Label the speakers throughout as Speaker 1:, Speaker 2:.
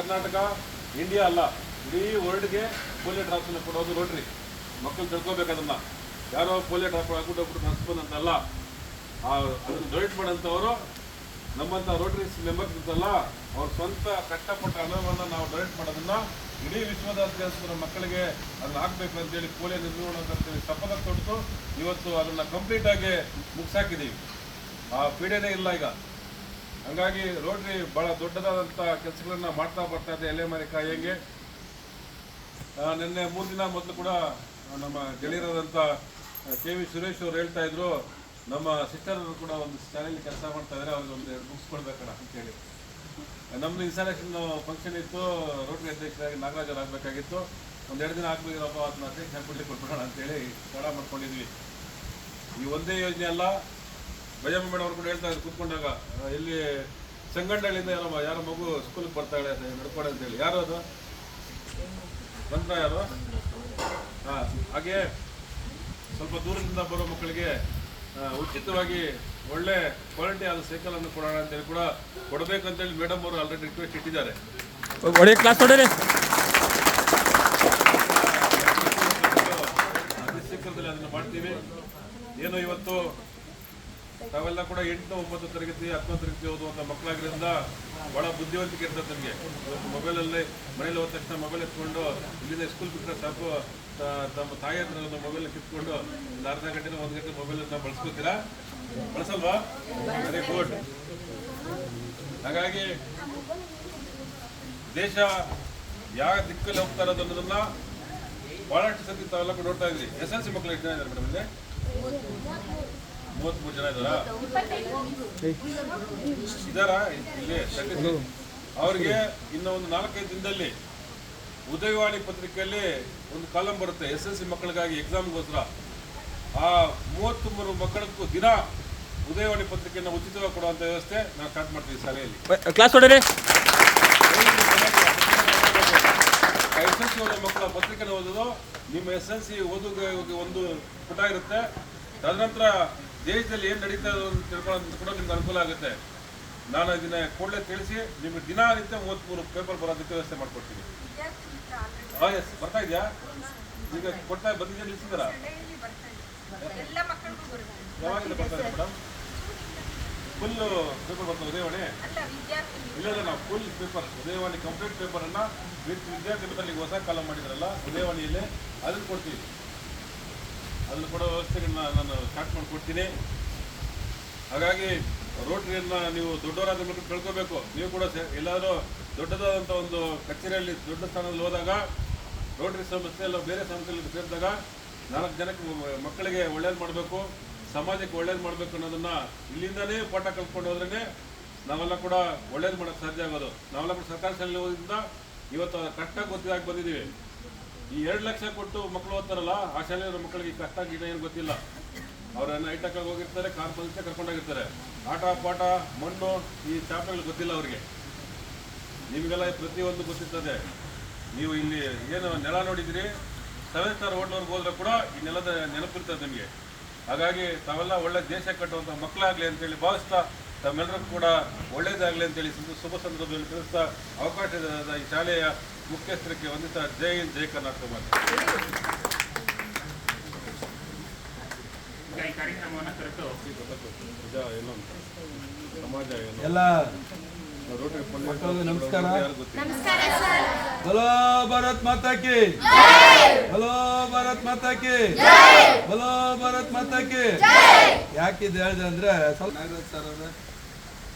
Speaker 1: Karnataka India ಅಲ್ಲ, ಇಡೀ ವರ್ಲ್ಡ್ಗೆ polio ಡ್ರಾಪ್ಸನ್ನು ಕೊಡೋದು ರೋಟ್ರಿ ಮಕ್ಕಳು ತಿಳ್ಕೊಬೇಕು ಅದನ್ನ ಯಾರೋ ಪೋಲಿಯೋ ಡ್ರಾಪ್ ಹಾಕ್ಬಿಟ್ಟು ಹಸ್ಬಂದಂತಲ್ಲ ಅದನ್ನು ಡೊನೇಟ್ ಮಾಡೋಂಥವರು ನಮ್ಮಂಥ ರೋಟರೀಸ್ ಮೆಂಬರ್ಸ್ ಇರ್ತಲ್ಲ ಅವ್ರ ಸ್ವಂತ ಕಷ್ಟಪಟ್ಟ ಹಣವನ್ನು ನಾವು ಡೊನೇಟ್ ಮಾಡೋದನ್ನ ಇಡೀ ವಿಶ್ವದಾದ್ಯಂತ ಮಕ್ಕಳಿಗೆ ಅದನ್ನ ಹಾಕ್ಬೇಕು ಅಂತೇಳಿ ಪೋಲಿಯೋ ನಿರ್ಮೂಲನೆ ಅಂತೇಳಿ ಶಪಥ ತೊಟ್ಟು ಇವತ್ತು ಅದನ್ನ ಕಂಪ್ಲೀಟ್ ಆಗಿ ಮುಗಿಸಾಕಿದ್ದೀವಿ ಆ, ಪೀಡೆನೇ ಇಲ್ಲ ಈಗ. ಹಂಗಾಗಿ ರೋಟ್ರಿ ಬಹಳ ದೊಡ್ಡದಾದಂಥ ಕೆಲಸಗಳನ್ನ ಮಾಡ್ತಾ ಬರ್ತಾ ಇದೆ ಎಲೆ ಮನೆ ಕಾಯಂಗೆ ನಿನ್ನೆ ಮೂರು ದಿನ ಮೊದಲು ಕೂಡ ನಮ್ಮ ಗೆಳೆಯರಾದಂಥ ಕೆ ವಿ ಸುರೇಶ್ ಅವರು ಹೇಳ್ತಾ ಇದ್ರು, ನಮ್ಮ ಸಿಸ್ಟರ್ ಕೂಡ ಒಂದು ಚಾನೆಲ್ ಕೆಲಸ ಮಾಡ್ತಾ ಇದ್ದಾರೆ ಅವ್ರಿಗೆ ಒಂದು ಎರಡು ಬುಕ್ಸ್ ಕೊಡ್ಬೇಕಣ್ಣ ಅಂತೇಳಿ ನಮ್ದು ಇನ್ಸ್ಟಾಲೇಷನ್ ಫಂಕ್ಷನ್ ಇತ್ತು, ರೋಟರಿ ಅಧ್ಯಕ್ಷರಾಗಿ ನಾಗರಾಜ್ ಆಗಬೇಕಾಗಿತ್ತು. ಒಂದು ಎರಡು ದಿನ ಆಗ್ಬೇಕಪ್ಪ ಅದನ್ನ ಅಧ್ಯಕ್ಷ ಕೊಡ್ಲಿಕ್ಕೆ ಕೊಟ್ಬಿಡೋಣ ಅಂತೇಳಿ ತಡ ಮಾಡ್ಕೊಂಡಿದ್ವಿ. ಈ ಒಂದೇ ಯೋಜನೆ ಅಲ್ಲ ಭಯಮ್ಮ ಮೇಡಮ್ ಅವ್ರು ಕೂಡ ಹೇಳ್ತಾ ಇದ್ರು ಕೂತ್ಕೊಂಡಾಗ ಇಲ್ಲಿ ಸಂಗಂಡಳ್ಳಿಯಿಂದ ಯಾರೋ ಯಾರೋ ಮಗು ಸ್ಕೂಲಿಗೆ ಬರ್ತಾಳೆ ನಡ್ಕೊಡೆ ಅಂತೇಳಿ ಯಾರು ಅದು ಬಂದ್ರ ಯಾರು ಹಾಂ ಹಾಗೆ ಸ್ವಲ್ಪ ದೂರದಿಂದ ಬರೋ ಮಕ್ಕಳಿಗೆ ಉಚಿತವಾಗಿ ಒಳ್ಳೆ ಕ್ವಾಲಿಟಿ ಆದ ಸೈಕಲ್ ಅನ್ನು ಕೊಡೋಣ ಅಂತೇಳಿ ಕೂಡ ಕೊಡಬೇಕು ಅಂತೇಳಿ ಮೇಡಮ್ ಅವರು ಆಲ್ರೆಡಿ ರಿಕ್ವೆಸ್ಟ್ ಇಟ್ಟಿದ್ದಾರೆ
Speaker 2: ಒಳ್ಳೆ ಕ್ಲಾಸ್ ನೋಡಿರಿ
Speaker 1: ಶೀಘ್ರದಲ್ಲಿ ಅದನ್ನು ಮಾಡ್ತೀವಿ ಏನು ಇವತ್ತು ತಾವೆಲ್ಲ ಕೂಡ ಎಂಟು, ಒಂಬತ್ತು ತರಗತಿ ಹತ್ತನೇ ತರಗತಿ ಓದುವಂಥ ಮಕ್ಕಳಾಗಿರೋದ್ರಿಂದ ಬಹಳ ಬುದ್ಧಿವಂತಿಕೆ ಇರ್ತದೆ ನಮಗೆ. ಮೊಬೈಲಲ್ಲಿ ಮನೇಲಿ ಹೋದ ತಕ್ಷಣ ಮೊಬೈಲ್ ಎತ್ಕೊಂಡು, ಇಲ್ಲಿಂದ ಸ್ಕೂಲ್ ಬಿಟ್ಟರೆ ಸಾಕು ತಮ್ಮ ತಾಯಿ ಹತ್ರ ಒಂದು ಮೊಬೈಲ್ ಕಿತ್ಕೊಂಡು, ಒಂದು ಅರ್ಧ ಗಂಟೆ ಒಂದು ಗಂಟೆ ಮೊಬೈಲ್ ಮೊಬೈಲನ್ನು ಬಳಸ್ಕೋತೀರಾ? ಬಳಸಲ್ವಾ? ವೆರಿ ಗುಡ್ ಹಾಗಾಗಿ ದೇಶ ಯಾವ ದಿಕ್ಕಲ್ಲಿ ಹೋಗ್ತಾ ಇರೋದು ಅನ್ನೋದನ್ನ ಬಹಳಷ್ಟು ಸತಿ ತಾವೆಲ್ಲ ನೋಡ್ತಾ ಇದ್ವಿ ಎಸ್ ಎಲ್ ಸಿ ಮಕ್ಕಳು ಇದ್ದಾರೆ ಮೇಡಮ್ ಇಲ್ಲಿ? ಮೂವತ್ಮೂರು ಜನ ಇದ್ದಾರಾ? ಇದಾರಾ ಇಲ್ಲಿ? ಅವ್ರಿಗೆ ಇನ್ನು ಒಂದು ನಾಲ್ಕೈದು ದಿನದಲ್ಲಿ ಉದಯವಾಣಿ ಪತ್ರಿಕೆಯಲ್ಲಿ ಒಂದು ಕಾಲಂ ಬರುತ್ತೆ ಎಸ್ ಎಲ್ ಸಿ ಮಕ್ಕಳಿಗಾಗಿ ಎಕ್ಸಾಮ್ಗೋಸ್ಕರ. ಆ ಮೂವತ್ತು ಮೂರು ಮಕ್ಕಳಿಗೂ ದಿನ ಉದಯವಾಣಿ ಪತ್ರಿಕೆಯನ್ನು ಉಚಿತವಾಗಿ ಕೊಡುವಂತ ವ್ಯವಸ್ಥೆ ನಾವು ಸ್ಟಾರ್ಟ್ ಮಾಡ್ತೀವಿ ಶಾಲೆಯಲ್ಲಿ.
Speaker 2: ಕ್ಲಾಸ್ ನೋಡಿರಿ.
Speaker 1: ಎಸ್ ಎಲ್ ಸಿ ಓದೋ ಮಕ್ಕಳ ಪತ್ರಿಕೆನ ಓದೋದು ನಿಮ್ಮ ಎಸ್ ಎಲ್ ಸಿ ಓದುಗೆ ಒಂದು ಪುಟ ಇರುತ್ತೆ. ತದನಂತರ ದೇಶದಲ್ಲಿ ಏನು ನಡೀತಾ ಇದೆ ಅಂತ ತಿಳ್ಕೊಳ್ಳೋದು ಕೂಡ ನಿಮ್ಗೆ ಅನುಕೂಲ ಆಗುತ್ತೆ. ನಾನು ಇದನ್ನ ಕೂಡಲೇ ತಿಳಿಸಿ ನಿಮ್ಗೆ ದಿನನಿತ್ಯ ಮೂವತ್ತ್ಮೂರು ಪೇಪರ್ ಬರೋದಕ್ಕೆ ವ್ಯವಸ್ಥೆ ಮಾಡ್ಕೊಡ್ತೀನಿ. ಹಾಂ ಎಸ್ ಬರ್ತಾ ಇದೆಯಾ? ಈಗ ಕೊಡ್ತಾ ಬಂದಿದ್ದೆ ನಿಲ್ಸಿದಾರ ಯಾವಾಗಿಂದ ಬರ್ತಾ ಇದೆ ಮೇಡಮ್? ಫುಲ್ಲು ಪೇಪರ್ ಬರ್ತದೆ ಉದಯವಾಣಿ? ಇಲ್ಲ ಇಲ್ಲ ನಾವು ಫುಲ್ ಪೇಪರ್ ಉದಯವಾಣಿ ಕಂಪ್ಲೀಟ್ ಪೇಪರನ್ನು ವಿತ್ ವಿದ್ಯಾರ್ಥಿ ಹೊಸ ಕಾಲ ಮಾಡಿದ್ರಲ್ಲ ಉದಯವಾಣಿಯಲ್ಲೇ ಅದನ್ನು ಕೊಡ್ತೀವಿ. ಅದನ್ನು ಕೊಡೋ ವ್ಯವಸ್ಥೆಗಳನ್ನ ನಾನು ಸ್ಟಾರ್ಟ್ ಮಾಡಿಕೊಡ್ತೀನಿ. ಹಾಗಾಗಿ ರೋಟ್ರಿಯನ್ನು ನೀವು ದೊಡ್ಡವರಾದ ಮೇಲೆ ತಿಳ್ಕೊಬೇಕು. ನೀವು ಕೂಡ ಎಲ್ಲಾದರೂ ದೊಡ್ಡದಾದಂಥ ಒಂದು ಕಚೇರಿಯಲ್ಲಿ, ದೊಡ್ಡ ಸ್ಥಾನದಲ್ಲಿ ಹೋದಾಗ, ರೋಟ್ರಿ ಸಂಸ್ಥೆ ಎಲ್ಲ ಬೇರೆ ಸಂಸ್ಥೆಯಲ್ಲಿ ಸೇರಿದಾಗ ನಾಲ್ಕು ಜನಕ್ಕೆ ಮಕ್ಕಳಿಗೆ ಒಳ್ಳೇದು ಮಾಡಬೇಕು, ಸಮಾಜಕ್ಕೆ ಒಳ್ಳೇದು ಮಾಡಬೇಕು ಅನ್ನೋದನ್ನು ಇಲ್ಲಿಂದಲೇ ಪಾಠ ಕಲ್ತ್ಕೊಂಡು ಹೋದ್ರೇ ನಾವೆಲ್ಲ ಕೂಡ ಒಳ್ಳೇದು ಮಾಡೋಕ್ಕೆ ಸಾಧ್ಯ ಆಗೋದು. ನಾವೆಲ್ಲ ಕೂಡ ಸರ್ಕಾರಿ ಶಾಲೆಯಲ್ಲಿ ಹೋದ್ರಿಂದ ಇವತ್ತು ಕಷ್ಟ ಗೊತ್ತಿದಾಗಿ ಬಂದಿದ್ದೀವಿ. ಈ ಎರಡು ಲಕ್ಷ ಕೊಟ್ಟು ಮಕ್ಕಳು ಓದ್ತಾರಲ್ಲ, ಆ ಶಾಲೆಯವರ ಮಕ್ಕಳಿಗೆ ಕಷ್ಟ ಆಗಿದೆ ಏನು ಗೊತ್ತಿಲ್ಲ. ಅವರನ್ನ ಐಟಕ್ಕಾಗಿ ಹೋಗಿರ್ತಾರೆ, ಕಾರ್ ಬಂದಿರ್ತಾರೆ ಕರ್ಕೊಂಡೋಗಿರ್ತಾರೆ ಆಟ, ಪಾಠ, ಮಣ್ಣು, ಈ ಚಾಪೆಗಳು ಗೊತ್ತಿಲ್ಲ ಅವ್ರಿಗೆ. ನಿಮಗೆಲ್ಲ ಪ್ರತಿಯೊಂದು ಗೊತ್ತಿರ್ತದೆ. ನೀವು ಇಲ್ಲಿ ಏನು ನೆಲ ನೋಡಿದಿರಿ ಸೆವೆನ್ ಸ್ಟಾರ್ ಹೋಟ್ಲವ್ರಿಗೆ ಹೋದ್ರೆ ಕೂಡ ಈ ನೆಲದ ನೆನಪಿರ್ತದೆ ನಿಮಗೆ. ಹಾಗಾಗಿ ತಾವೆಲ್ಲ ಒಳ್ಳೆ ದೇಶ ಕಟ್ಟುವಂಥ ಮಕ್ಕಳಾಗಲಿ ಅಂತೇಳಿ ಭಾವಿಸ್ತಾ ತಮ್ಮೆಲ್ಲರಿಗೂ ಕೂಡ ಒಳ್ಳೇದಾಗಲಿ ಅಂತೇಳಿ ಶುಭ ಸಂದರ್ಭದಲ್ಲಿ ತಿಳಿಸ್ತಾ ಅವಕಾಶದ ಈ ಶಾಲೆಯ ಮುಖ್ಯಸ್ಥರಿಗೆ ವಂದಿತ ಜೈ ಹಿಂದ್ ಜೈ ಕರ್ನಾಟಕ ಮಾಡಿ
Speaker 3: ಎಲ್ಲ ನಮಸ್ಕಾರ.
Speaker 1: ಯಾರು ಗೊತ್ತಿಲ್ಲ?
Speaker 3: ಹಲೋ ಭಾರತ್ ಮಾತಾ ಕಿ. ಹಲೋ ಭಾರತ್ ಮಾತಾ ಕಿ. ಹಲೋ ಭಾರತ್ ಮಾತಾ ಕಿ. ಯಾಕೆ ಇದು ಹೇಳಿದೆ ಅಂದ್ರೆ ಸ್ವಲ್ಪ ನಾಗರಾಜ್ ಸರ್ ಅವ್ರೆ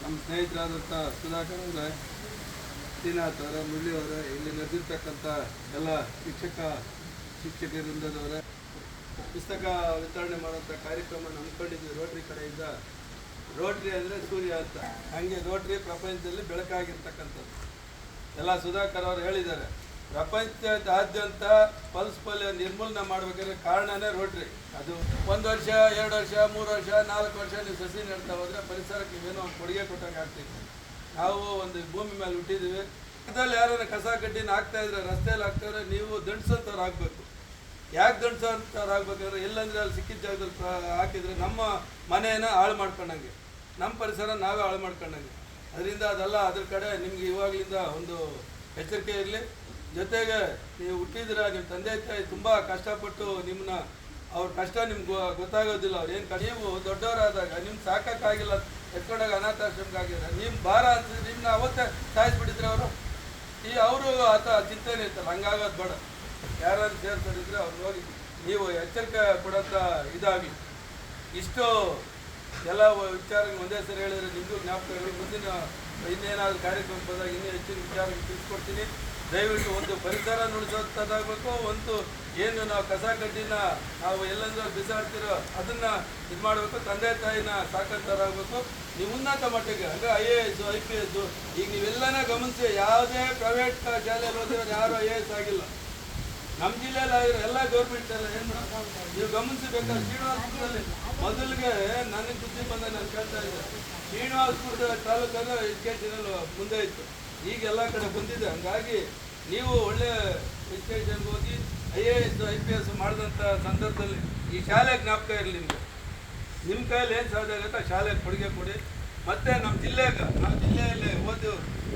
Speaker 3: ನಮ್ಮ ಸ್ನೇಹಿತರಾದಂಥ ಸುಧಾಕರ್ ಅವರೇ ಶ್ರೀನಾಥ್ ಅವರ ಮುರಳಿ ಅವರೇ ಇಲ್ಲಿ ನಡೆದಿರ್ತಕ್ಕಂಥ ಎಲ್ಲ ಶಿಕ್ಷಕ ಶಿಕ್ಷಕರಿಂದದವರೇ ಪುಸ್ತಕ ವಿತರಣೆ ಮಾಡುವಂಥ ಕಾರ್ಯಕ್ರಮ ಹಮ್ಮಿಕೊಂಡಿದ್ವಿ ರೋಟ್ರಿ ಕಡೆಯಿಂದ. ರೋಟ್ರಿ ಅಂದರೆ ಸೂರ್ಯ ಅಂತ. ಹಾಗೆ ರೋಟ್ರಿ ಪ್ರಪಂಚದಲ್ಲಿ ಬೆಳಕಾಗಿರ್ತಕ್ಕಂಥದ್ದು. ಎಲ್ಲ ಸುಧಾಕರ್ ಅವರು ಹೇಳಿದ್ದಾರೆ, ಪ್ರಪಂಚದಾದ್ಯಂತ ಪಲ್ಸ್ ಪಲ್ಯ ನಿರ್ಮೂಲನೆ ಮಾಡಬೇಕಾದ್ರೆ ಕಾರಣನೇ ರೋಟ್ರಿ ಅದು ಒಂದು ವರ್ಷ, ಎರಡು ವರ್ಷ, ಮೂರು ವರ್ಷ, ನಾಲ್ಕು ವರ್ಷ ನೀವು ಸಸಿ ನೆಡ್ತಾ ಹೋದರೆ ಪರಿಸರಕ್ಕೆ ಏನೋ ಒಂದು ಕೊಡುಗೆ ಕೊಟ್ಟಂಗೆ ಆಗ್ತೈತೆ. ನಾವು ಒಂದು ಭೂಮಿ ಮೇಲೆ ಹುಟ್ಟಿದ್ದೀವಿ. ಅದ್ರಲ್ಲಿ ಯಾರನ್ನ ಕಸ ಕಡ್ಡಿನ ಹಾಕ್ತಾ ಇದ್ರೆ ರಸ್ತೆಯಲ್ಲಿ ಹಾಕ್ತಾ ಇದ್ರೆ ನೀವು ದಂಡಿಸೋಂಥವ್ರು ಆಗಬೇಕು. ಯಾಕೆ ದಂಡಿಸೋಂಥವ್ರು ಆಗ್ಬೇಕಂದ್ರೆ ಎಲ್ಲಂದ್ರೆ ಅಲ್ಲಿ ಸಿಕ್ಕಿದ ಜಾಗದಲ್ಲಿ ಹಾಕಿದರೆ ಹಾಕಿದ್ರೆ ನಮ್ಮ ಮನೆಯನ್ನು ಹಾಳು ಮಾಡ್ಕೊಂಡಂಗೆ. ನಮ್ಮ ಪರಿಸರ ನಾವೇ ಹಾಳು ಮಾಡ್ಕೊಂಡಂಗೆ. ಅದರಿಂದ ಅದೆಲ್ಲ ಅದ್ರ ಕಡೆ ನಿಮ್ಗೆ ಇವಾಗಲಿಂದ ಒಂದು ಎಚ್ಚರಿಕೆ ಇರಲಿ. ಜೊತೆಗೆ ನೀವು ಹುಟ್ಟಿದ್ರೆ ನಿಮ್ಮ ತಂದೆ ತಾಯಿ ತುಂಬ ಕಷ್ಟಪಟ್ಟು ನಿಮ್ಮನ್ನ ಅವ್ರ ಕಷ್ಟ ನಿಮ್ಗೆ ಗೊತ್ತಾಗೋದಿಲ್ಲ. ಅವ್ರು ಏನು ನೀವು ದೊಡ್ಡವರಾದಾಗ ನಿಮ್ಗೆ ಸಾಕಾಗಿಲ್ಲ ಎತ್ಕೊಂಡಾಗ ಅನಾಥಾಶ್ರಮಕ್ಕಾಗಿಲ್ಲ. ನಿಮ್ಮ ಭಾರ ಅಂತ ನಿಮ್ಮನ್ನ ಅವತ್ತೇ ಸಾಯಿಸ್ಬಿಟ್ಟಿದ್ರೆ ಅವರು. ಈ ಅವರು ಆತ ಚಿಂತನೆ ಇರ್ತಲ್ಲ ಹಂಗಾಗೋದು ಬೇಡ. ಯಾರಾದ್ರು ಸೇರ್ಕೊಂಡಿದ್ರೆ ಅವ್ರು ಹೋಗಿ ನೀವು ಎಚ್ಚರಿಕೆ ಕೊಡೋಂಥ ಇದಾಗಿ ಇಷ್ಟು ಎಲ್ಲ ವಿಚಾರ ಒಂದೇ ಸರಿ ಹೇಳಿದ್ರೆ ನಿಮಗೂ ಜ್ಞಾಪಕ ಹೇಳಿ ಮುಂದಿನ ಇನ್ನೇನಾದ್ರು ಕಾರ್ಯಕ್ರಮ ಬಂದಾಗ ಇನ್ನೂ ಹೆಚ್ಚಿನ ವಿಚಾರ ತಿಳಿಸ್ಕೊಡ್ತೀನಿ. ದಯವಿಟ್ಟು ಒಂದು ಪರಿಸರ ನುಡಿಸೋದಾಗಬೇಕು ಒಂದು ಏನು ನಾವು ಕಸ ಕಡ್ಡಿನ ನಾವು ಎಲ್ಲೆಂದ್ರೂ ಬಿಸಾಡ್ತಿರೋ ಅದನ್ನ ಇದು ಮಾಡಬೇಕು, ತಂದೆ ತಾಯಿನ ಸಾಕಂತಾರಾಗಬೇಕು. ನೀವು ಉನ್ನತ ಮಟ್ಟಿಗೆ ಅಂದರೆ I A S I P S ಈಗ ನೀವೆಲ್ಲನ ಗಮನಿಸಿ, ಯಾವುದೇ ಪ್ರೈವೇಟ್ ಶಾಲೆಯಲ್ಲಿ ಓದಿರೋರು ಯಾರು ಐ ಎ ಎಸ್ ಆಗಿಲ್ಲ. ನಮ್ಮ ಜಿಲ್ಲೆಯಲ್ಲಿ ಆಗಿರೋ ಎಲ್ಲ ಗೌರ್ಮೆಂಟ್ ಎಲ್ಲ ಏನು ನೀವು ಗಮನಿಸಬೇಕಾದ್ರೆ ಶ್ರೀನಿವಾಸಪುರದಲ್ಲಿ ಮೊದಲಿಗೆ ನನಗೆ ಬುದ್ಧಿ ಬಂದ ನಾನು ಕೇಳ್ತಾ ಇದ್ದೆ. ಶ್ರೀನಿವಾಸಪುರದ ತಾಲೂಕಲ್ಲಿ ಎಜುಕೇಷನ್ ಮುಂದೆ ಇತ್ತು. ಈಗ ಎಲ್ಲ ಕಡೆ ಬಂದಿದೆ. ಹಂಗಾಗಿ ನೀವು ಒಳ್ಳೆ ಎಜುಕೇಷನ್ಗೆ ಹೋಗಿ I A S, I P S ಮಾಡಿದಂಥ ಸಂದರ್ಭದಲ್ಲಿ ಈ ಶಾಲೆ ಜ್ಞಾಪಕ ಇರಲಿ ನಿಮಗೆ. ನಿಮ್ಮ ಕೈಯಲ್ಲಿ ಏನು ಸಾಧ್ಯ ಆಗುತ್ತೆ ಆ ಶಾಲೆಗೆ ಕೊಡುಗೆ ಕೊಡಿ. ಮತ್ತೆ ನಮ್ಮ ಜಿಲ್ಲೆಗೆ ನಮ್ಮ ಜಿಲ್ಲೆಯಲ್ಲಿ ಓದಿ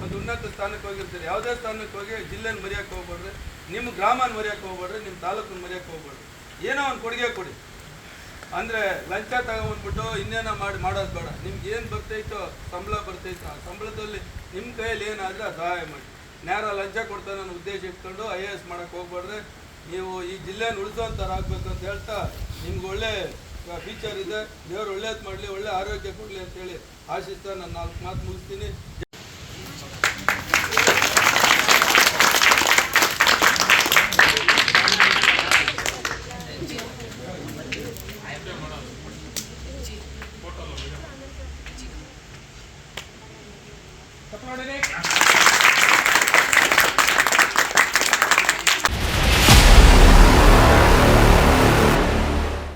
Speaker 3: ಒಂದು ಉನ್ನತ ಸ್ಥಾನಕ್ಕೆ ಹೋಗಿರ್ತೀರಿ. ಯಾವುದೇ ಸ್ಥಾನಕ್ಕೆ ಹೋಗಿ ಜಿಲ್ಲೆನ ಮರೆಯೋಕ್ಕೆ ಹೋಗ್ಬೇಡ್ರಿ ನಿಮ್ಮ ಗ್ರಾಮನ ಮರೆಯೋಕ್ಕೆ ಹೋಗ್ಬೇಡ್ರಿ ನಿಮ್ಮ ತಾಲೂಕನ್ನ ಮರೆಯೋಕ್ಕೆ ಹೋಗ್ಬೇಡ್ರಿ ಏನೋ ಒಂದು ಕೊಡುಗೆ ಕೊಡಿ. ಅಂದರೆ ಲಂಚ ತಗೊಂಡ್ಬಿಟ್ಟು ಇನ್ನೇನೋ ಮಾಡಿ ಮಾಡೋದು ಬೇಡ. ನಿಮ್ಗೆ ಏನು ಬರ್ತೈತೋ, ಸಂಬಳ ಬರ್ತೈತೋ, ಆ ಸಂಬಳದಲ್ಲಿ ನಿಮ್ಮ ಕೈಯಲ್ಲಿ ಏನಾದರೆ ಸಹಾಯ ಮಾಡಿ. ನೇರ ಲಂಚ ಕೊಡ್ತಾನೆ ಅನ್ನೋ ಉದ್ದೇಶ ಇಟ್ಕೊಂಡು ಐ ಎ ಎಸ್ ಮಾಡೋಕ್ಕೆ ಹೋಗ್ಬಾರ್ದು. ನೀವು ಈ ಜಿಲ್ಲೆಯನ್ನು ಉಳಿಸುವಂಥವ್ರಾಗಬೇಕು ಅಂತ ಹೇಳ್ತಾ ನಿಮ್ಗೆ ಒಳ್ಳೆ ಫೀಚರ್ ಇದೆ. ದೇವರು ಒಳ್ಳೇದು ಮಾಡಲಿ, ಒಳ್ಳೆ ಆರೋಗ್ಯ ಕೊಡಲಿ ಅಂತೇಳಿ ಆಶಿಸ್ತಾ ನಾನು ನಾಲ್ಕು ಮಾತು ಮುಗಿಸ್ತೀನಿ. ತಪ್ಪ